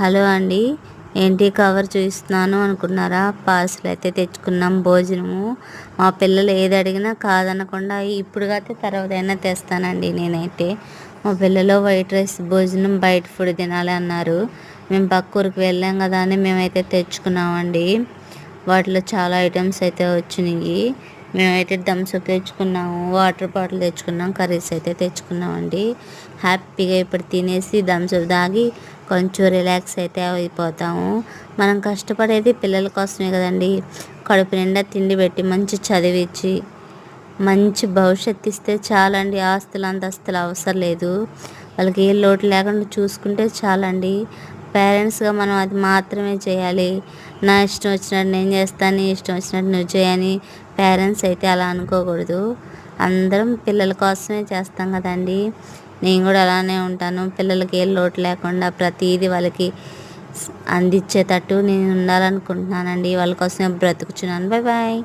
Hello అండి. ఏంటి cover చూపిస్తున్నాను అనుకున్నారా? పార్సల్ అయితే తెచ్చుకున్నాం భోజనము. మా పిల్లలు ఏది అడిగినా కాదనకుండా ఇప్పుడు కాకపోతే తర్వాత అయినా తెస్తానండి నేనైతే. మా పిల్లలు వైట్ రైస్ భోజనం బయట ఫుడ్ తినాలి అన్నారు. మేము పక్క ఊరికి వెళ్ళాం కదా అని మేమైతే తెచ్చుకున్నామండి. వాటిలో చాలా ఐటమ్స్ అయితే వచ్చినాయి. మేమైతే థమ్స్అప్ తెచ్చుకున్నాము వాటర్ బాటిల్ తెచ్చుకున్నాం కర్రీస్ అయితే తెచ్చుకున్నామండి. హ్యాపీగా ఇప్పుడు తినేసి థమ్స్అప్ తాగి కొంచెం రిలాక్స్ అయితే అయిపోతాము. మనం కష్టపడేది పిల్లల కోసమే కదండి. కడుపు నిండా తిండి పెట్టి మంచి చదివించి మంచి భవిష్యత్తు ఇస్తే చాలండి. ఆస్తులు అంతస్తులు అవసరం లేదు. వాళ్ళకి ఏ లోటు లేకుండా చూసుకుంటే చాలండి. పేరెంట్స్గా మనం అది మాత్రమే చేయాలి. నా ఇష్టం వచ్చినట్టు నేను చేస్తాను నీ ఇష్టం వచ్చినట్టు నువ్వు చేయని పేరెంట్స్ అయితే అలా అనుకోకూడదు. అందరం పిల్లల కోసమే చేస్తాం కదండి. నేను కూడా అలానే ఉంటాను. పిల్లలకి ఏ లోటు లేకుండా ప్రతిదీ వాళ్ళకి అందించేటట్టు నేను ఉండాలనుకుంటున్నానండి. వాళ్ళ కోసమే బ్రతుకుచున్నాను. Bye bye